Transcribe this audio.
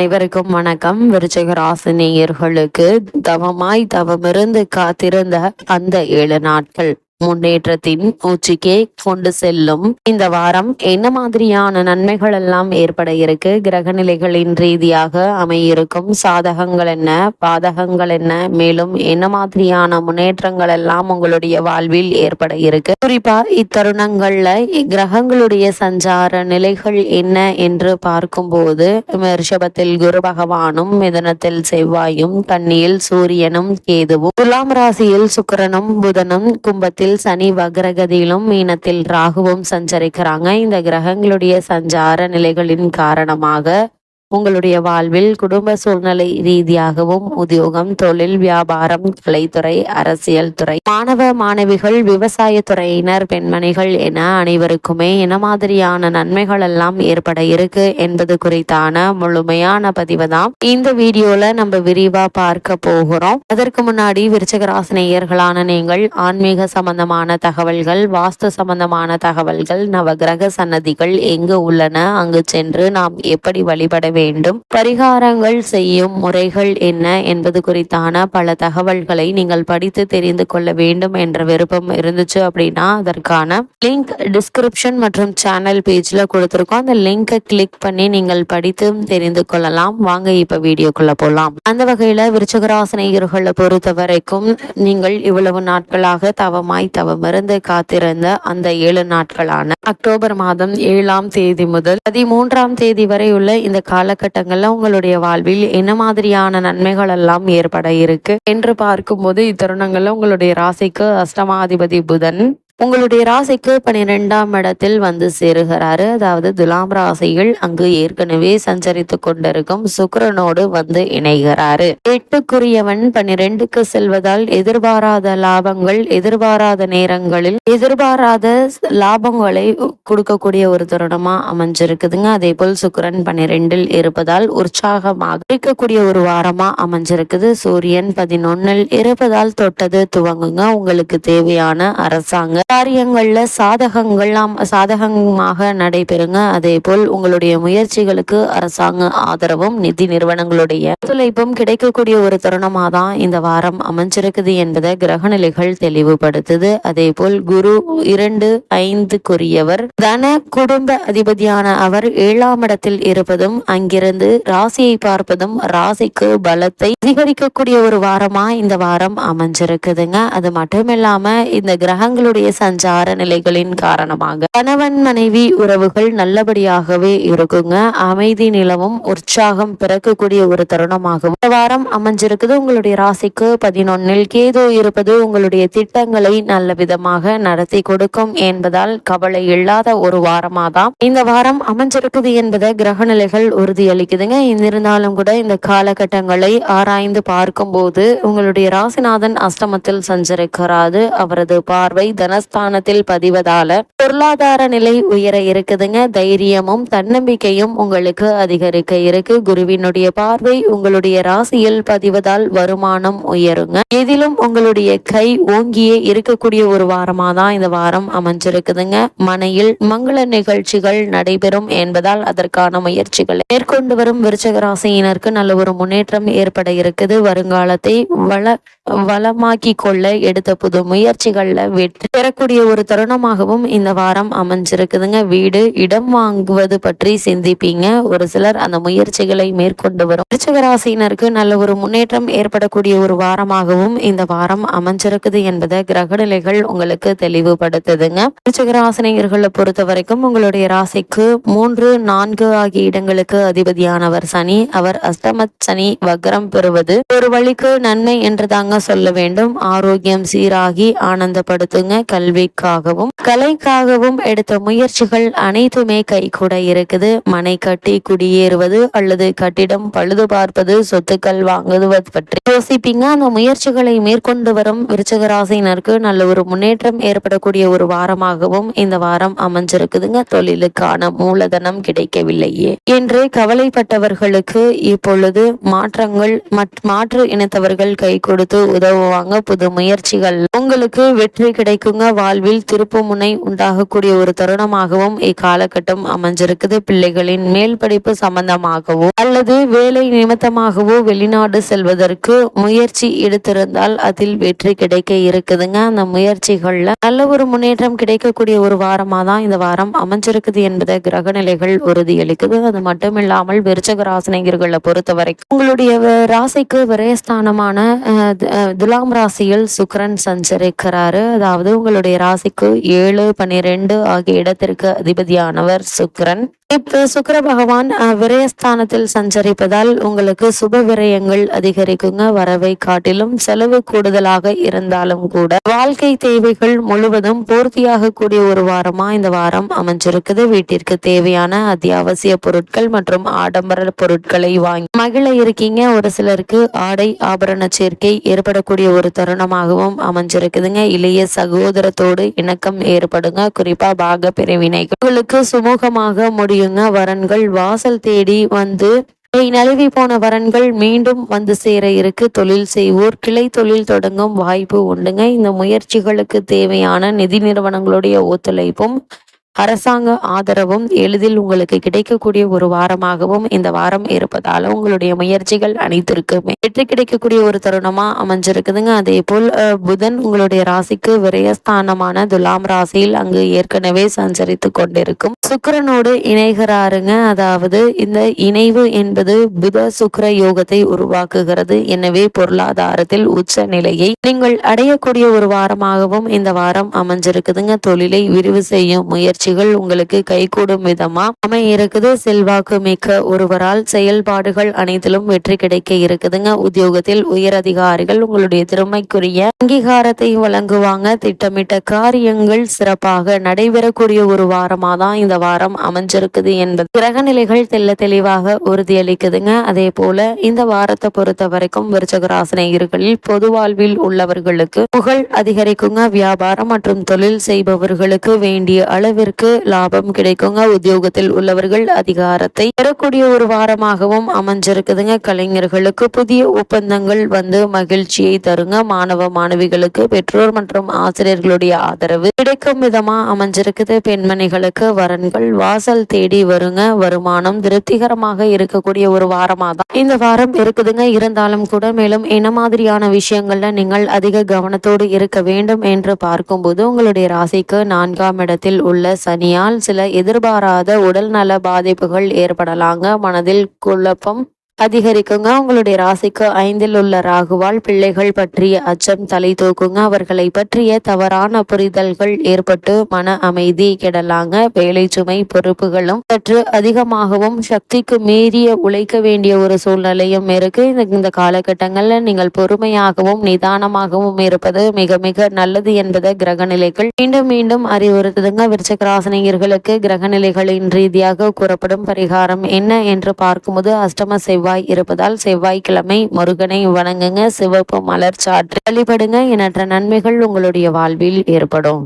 அனைவருக்கும் வணக்கம். விருச்சகராசினியர்களுக்கு தவமாய் தவமிருந்து காத்திருந்த அந்த ஏழு நாட்கள். முன்னேற்றத்தின் உச்சிக்கே கொண்டு செல்லும். இந்த வாரம் என்ன மாதிரியான நன்மைகள் எல்லாம் ஏற்பட இருக்கு? கிரக நிலைகளின் ரீதியாக அமையிருக்கும் சாதகங்கள் என்ன? பாதகங்கள் என்ன? மேலும் என்ன மாதிரியான முன்னேற்றங்கள் எல்லாம் உங்களுடைய வாழ்வில் ஏற்பட இருக்கு? குறிப்பா இத்தருணங்கள்ல கிரகங்களுடைய சஞ்சார நிலைகள் என்ன என்று பார்க்கும்போது ரிஷபத்தில் குரு பகவானும் மிதனத்தில் செவ்வாயும் கன்னியில் சூரியனும் கேதுவும் துலாம் ராசியில் சுக்கரனும் புதனும் கும்பத்தில் சனி வக்ரகதியிலும் மீனத்தில் ராகுவும் சஞ்சரிக்கிறாங்க. இந்த கிரகங்களுடைய சஞ்சார நிலைகளின் காரணமாக உங்களுடைய வாழ்வில் குடும்ப சூழ்நிலை ரீதியாகவும் உத்தியோகம் தொழில் வியாபாரம் கலைத்துறை அரசியல் துறை மாணவ மாணவிகள் விவசாய துறையினர் பெண்மணிகள் என அனைவருக்குமே என்ன மாதிரியான நன்மைகள் எல்லாம் ஏற்பட இருக்கு என்பது குறித்தான முழுமையான பதிவு தான். இந்த வீடியோல நம்ம விரிவா பார்க்க போகிறோம். அதற்கு முன்னாடி விருச்சகராசினியர்களான நீங்கள் ஆன்மீக சம்பந்தமான தகவல்கள் வாஸ்து சம்பந்தமான தகவல்கள் நவகிரக சன்னதிகள் எங்கு உள்ளன அங்கு சென்று நாம் எப்படி வழிபட வேண்டும் வேண்டும். பரிகாரங்கள் செய்யும் முறைகள் என்ன என்பது குறித்தான பல தகவல்களை நீங்கள் படித்து தெரிந்து கொள்ள வேண்டும் என்ற விருப்பம் இருந்துச்சு அப்படின்னா அதற்கான லிங்க் டிஸ்கிரிப்ஷன் மற்றும் சேனல் பேஜ்ல கொடுத்துருக்கோம். அந்த லிங்கை கிளிக் பண்ணி நீங்கள் படித்து தெரிந்து கொள்ளலாம். வாங்க இப்ப வீடியோக்குள்ள போலாம். அந்த வகையில விருச்சகராசனையர்களை பொறுத்த வரைக்கும் நீங்கள் இவ்வளவு நாட்களாக தவமாய் தவமிருந்து காத்திருந்த அந்த ஏழு நாட்களான அக்டோபர் மாதம் ஏழாம் தேதி முதல் பதிமூன்றாம் தேதி வரை உள்ள இந்த கால காலகட்டங்கள்ல உங்களுடைய வாழ்வில் என்ன மாதிரியான நன்மைகள் எல்லாம் ஏற்பட இருக்கு? என்று பார்க்கும்போது இத்தருணங்களில் உங்களுடைய ராசிக்கு அஷ்டமாதிபதி புதன். உங்களுடைய ராசிக்கு பனிரெண்டாம் இடத்தில் வந்து சேருகிறாரு. அதாவது துலாம் ராசியில் அங்கு ஏற்கனவே சஞ்சரித்து கொண்டிருக்கும் சுக்கரனோடு வந்து இணைகிறாரு. எட்டுக்குரியவன் பனிரெண்டுக்கு செல்வதால் எதிர்பாராத லாபங்கள் எதிர்பாராத நேரங்களில் எதிர்பாராத லாபங்களை கொடுக்கக்கூடிய ஒரு தருணமா அமைஞ்சிருக்குதுங்க. அதே போல் சுக்கரன் பனிரெண்டில் இருப்பதால் உற்சாகமாக இருக்கக்கூடிய ஒரு வாரமா அமைஞ்சிருக்குது. சூரியன் பதினொன்னில் இருப்பதால் தொட்டது துவங்குங்க. உங்களுக்கு தேவையான அரசாங்க காரியங்களில் சாதகங்கள்லாம் சாதகமாக நடைபெறுங்க. அதே போல் உங்களுடைய முயற்சிகளுக்கு அரசாங்க ஆதரவும் நிதி நிறுவனங்களுடைய ஒத்துழைப்பும் கிடைக்கக்கூடிய ஒரு தருணமா தான் இந்த வாரம் அமைஞ்சிருக்குது என்பதை கிரகநிலைகள் தெளிவுபடுத்துது. அதே போல் குரு இரண்டு ஐந்துக்குரியவர் தன குடும்ப அதிபதியான அவர் ஏழாம் இடத்தில் இருப்பதும் அங்கிருந்து ராசியை பார்ப்பதும் ராசிக்கு பலத்தை அதிகரிக்கக்கூடிய ஒரு வாரமா இந்த வாரம் அமைஞ்சிருக்குதுங்க. அது மட்டும் இல்லாம இந்த கிரகங்களுடைய சஞ்சார நிலைகளின் காரணமாக. கணவன் மனைவி உறவுகள் நல்லபடியாகவே இருக்குங்க. அமைதி நிலவும் உற்சாகம் பிறக்கக்கூடிய ஒரு தருணமாகவும். இந்த வாரம் அமைஞ்சிருக்குது. உங்களுடைய ராசிக்கு பதினொன்னில் கேது இருப்பது உங்களுடைய திட்டங்களை நல்ல விதமாக நடத்தி கொடுக்கும் என்பதால் கவலை இல்லாத ஒரு வாரமாதான் இந்த வாரம் அமைஞ்சிருக்குது என்பதை கிரக நிலைகள் உறுதியளிக்குதுங்க. இருந்தாலும் கூட இந்த காலகட்டங்களை ஆராய்ந்து பார்க்கும்போது உங்களுடைய ராசிநாதன் அஷ்டமத்தில் சஞ்சரிக்கிறாது அவரது பார்வை ஸ்தானத்தில் பதிவதால பொருளாதார நிலை உயர இருக்குதுங்க. தைரியமும் தன்னம்பிக்கையும் உங்களுக்கு அதிகரிக்க இருக்கு. குருவினுடைய பார்வை உங்களுடைய ராசியில் பதிவதால் வருமானம் உயருங்க. எதிலும் உங்களுடைய கை ஓங்கியே இருக்கக்கூடிய ஒரு வாரமா தான் இந்த வாரம் அமைஞ்சிருக்குதுங்க. மனையில் மங்கள நிகழ்ச்சிகள் நடைபெறும் என்பதால் அதற்கான முயற்சிகளை மேற்கொண்டு வரும் விருச்சக ராசியினருக்கு நல்ல ஒரு முன்னேற்றம் ஏற்பட இருக்குது. வருங்காலத்தை வள வளமாக்கி கொள்ள எடுத்த புது முயற்சிகள்ல வெற்றி பெறக்கூடிய ஒரு தருணமாகவும் இந்த வாரம் அமைஞ்சிருக்குதுங்க. வீடு இடம் வாங்குவது பற்றி சிந்திப்பீங்க. ஒரு சிலர் அந்த முயற்சிகளை மேற்கொண்டு வரும். விருச்சக ராசியினருக்கு நல்ல ஒரு முன்னேற்றம் ஏற்படக்கூடிய ஒரு வாரமாகவும் இந்த வாரம் அமைஞ்சிருக்குது என்பதை கிரகநிலைகள் உங்களுக்கு தெளிவுபடுத்துதுங்க. விருச்சக ராசினியர்களை பொறுத்த வரைக்கும் உங்களுடைய ராசிக்கு மூன்று நான்கு ஆகிய இடங்களுக்கு அதிபதியானவர் சனி. அவர் அஷ்டம சனி வக்ரம் பெறுவது ஒரு வழிக்கு நன்மை என்று தாங்க சொல்ல வேண்டும். ஆரோக்கியம் சீராகி ஆனந்தப்படுத்துங்க. கல்விக்காகவும் கலைக்காகவும் எடுத்த முயற்சிகள் அனைத்துமே கைகூட இருக்குது. மனை கட்டி குடியேறுவது அல்லது கட்டிடம் பழுது பார்ப்பது சொத்துக்கள் வாங்குவது பற்றி யோசிப்பீங்க. அந்த முயற்சிகளை மேற்கொண்டு வரும் விருச்சகராசினருக்கு நல்ல ஒரு முன்னேற்றம் ஏற்படக்கூடிய ஒரு வாரமாகவும் இந்த வாரம் அமைஞ்சிருக்குதுங்க. தொழிலுக்கான மூலதனம் கிடைக்கவில்லையே. என்று கவலைப்பட்டவர்களுக்கு இப்பொழுது மாற்றங்கள் மற்- மாற்று இனத்தவர்கள் கை கொடுத்து உதவுவாங்க. புது முயற்சிகள். உங்களுக்கு வெற்றி கிடைக்குங்க. வாழ்வில் திருப்புமுனை உண்டாகக்கூடிய ஒரு தருணமாகவும் இக்காலகட்டம் அமைஞ்சிருக்குது. பிள்ளைகளின் மேல் படிப்பு சம்பந்தமாகவோ அல்லது வேலை நிமித்தமாகவோ வெளிநாடு செல்வதற்கு முயற்சி எடுத்திருந்தால் அதில் வெற்றி கிடைக்க இருக்குதுங்க. அந்த முயற்சிகள்ல நல்ல ஒரு முன்னேற்றம் கிடைக்கக்கூடிய ஒரு வாரமா தான் இந்த வாரம் அமைஞ்சிருக்குது என்பதை கிரக நிலைகள் உறுதியளிக்குது. அது மட்டும் இல்லாமல் விருச்சக ராசினியர்களை பொறுத்த வரைக்கும் உங்களுடைய ராசிக்கு விரயஸ்தானமான துலாம் ராசியில் சுக்கிரன் சஞ்சரிக்கிறாரு. அதாவது உங்களுடைய ராசிக்கு ஏழு பன்னிரெண்டு ஆகிய இடத்திற்கு அதிபதியானவர் சுக்கிரன். இப்போ சுக்கர பகவான் விரயஸ்தானத்தில் சஞ்சரிப்பதால் உங்களுக்கு சுப விரயங்கள் அதிகரிக்குங்க. வரவை காட்டிலும் செலவு கூடுதலாக இருந்தாலும் கூட வாழ்க்கை தேவைகள் முழுவதும் பூர்த்தியாக கூடிய ஒரு வாரமா இந்த வாரம் அமைஞ்சிருக்குது. வீட்டிற்கு தேவையான அத்தியாவசிய பொருட்கள் மற்றும் ஆடம்பர பொருட்களை வாங்கி மகிழ இருக்கீங்க. ஒரு சிலருக்கு ஆடை ஆபரண சேர்க்கை ஏற்படக்கூடிய ஒரு தருணமாகவும் அமைஞ்சிருக்குதுங்க. இளைய சகோதர சகோதரத்தோடு இணக்கம் ஏற்படுங்க. குறிப்பா பாக பிரிவினைகள். உங்களுக்கு சுமூகமாக முடியுங்க. வரன்கள் வாசல் தேடி வந்து நழுவி போன வரன்கள் மீண்டும் வந்து சேர இருக்கு. தொழில் செய்வோர் கிளை தொழில் தொடங்கும் வாய்ப்பு உண்டுங்க. இந்த முயற்சிகளுக்கு தேவையான நிதி நிறுவனங்களுடைய ஒத்துழைப்பும் அரசாங்க ஆதரவும் எளிதில் உங்களுக்கு கிடைக்கக்கூடிய ஒரு வாரமாகவும் இந்த வாரம் இருப்பதால உங்களுடைய முயற்சிகள் அனைத்திற்குமே. வெற்றி கிடைக்கக்கூடிய ஒரு தருணமா அமைஞ்சிருக்குதுங்க. அதே போல் புதன் உங்களுடைய ராசிக்கு விரயஸ்தானமான துலாம் ராசியில் அங்கு ஏற்கனவே சஞ்சரித்து கொண்டிருக்கும். சுக்கரனோடு இணைகிறாருங்க. அதாவது இந்த இணைவு என்பது புத சுக்கர யோகத்தை உருவாக்குகிறது. எனவே பொருளாதாரத்தில் உச்ச நிலையை நீங்கள் அடையக்கூடிய ஒரு வாரமாகவும் இந்த வாரம் அமைஞ்சிருக்குதுங்க. தொழிலை விரிவு செய்யும் முயற்சி முயற்சிகள் உங்களுக்கு கைகூடும் விதமா? அமைய இருக்குது செல்வாக்கு மிக்க ஒருவரால் செயல்பாடுகள் அனைத்திலும் வெற்றி கிடைக்க இருக்குதுங்க. உத்தியோகத்தில் உயர் அதிகாரிகள் உங்களுடைய திறமைக்குரிய அங்கீகாரத்தை வழங்குவாங்க. திட்டமிட்ட காரியங்கள் சிறப்பாக நடைபெறக்கூடிய ஒரு வாரமா தான் இந்த வாரம் அமைஞ்சிருக்குது என்பது. கிரக நிலைகள் தெல்ல தெளிவாக உறுதியளிக்குதுங்க. அதே போல இந்த வாரத்தை பொறுத்த வரைக்கும் விருச்சகராசனையர்களில் பொது வாழ்வில் உள்ளவர்களுக்கு புகழ் அதிகரிக்குங்க. வியாபாரம் மற்றும் தொழில் செய்பவர்களுக்கு வேண்டிய அளவிற்கு லாபம் கிடைக்குங்க. உத்தியோகத்தில் உள்ளவர்கள் அதிகாரத்தை பெறக்கூடிய ஒரு வாரமாகவும் அமைஞ்சிருக்குதுங்க. கலைஞர்களுக்கு புதிய ஒப்பந்தங்கள் வந்து மகிழ்ச்சியை தருங்க. மாணவ மாணவிகளுக்கு பெற்றோர் மற்றும் ஆசிரியர்களுடைய ஆதரவு கிடைக்கும் விதமா அமைஞ்சிருக்குது. பெண்மணிகளுக்கு வரன்கள் வாசல் தேடி வருங்க. வருமானம் திருப்திகரமாக இருக்கக்கூடிய ஒரு வாரமாக தான் இந்த வாரம் இருக்குதுங்க. இருந்தாலும் கூட மேலும் என்ன மாதிரியான விஷயங்கள்ல நீங்கள் அதிக கவனத்தோடு இருக்க வேண்டும் என்று பார்க்கும்போது உங்களுடைய ராசிக்கு நான்காம் இடத்தில் உள்ள சனியால் சில எதிர்பாராத உடல்நல பாதிப்புகள் ஏற்படலாங்க. மனதில் குழப்பம் அதிகரிக்குங்க. உங்களுடைய ராசிக்கு ஐந்தில் உள்ள ராகுவால் பிள்ளைகள் பற்றிய அச்சம் தலை தூக்குங்க. அவர்களை பற்றிய தவறான புரிதல்கள் ஏற்பட்டு மன அமைதி கெடலாங்க. வேலை சுமை பொறுப்புகளும் சற்று அதிகமாகவும் சக்திக்கு மீறிய உழைக்க வேண்டிய ஒரு சூழ்நிலையும் இருக்கு. இந்த இந்த காலகட்டங்கள்ல நீங்கள் பொறுமையாகவும் நிதானமாகவும் இருப்பது மிக மிக நல்லது என்பதை கிரக நிலைகள் மீண்டும் மீண்டும் அறிவுறுத்துதுங்க. விருச்சகராசனியர்களுக்கு கிரக நிலைகளின் ரீதியாக கூறப்படும் பரிகாரம் என்ன என்று பார்க்கும்போது அஷ்டம செவ்வாய் இருப்பதால் செவ்வாய்க்கிழமை முருகனை வணங்குங்க. சிவப்பு மலர் சாற்று வழிபடுங்க. எண்ணற்ற நன்மைகள் உங்களுடைய வாழ்வில் ஏற்படும்.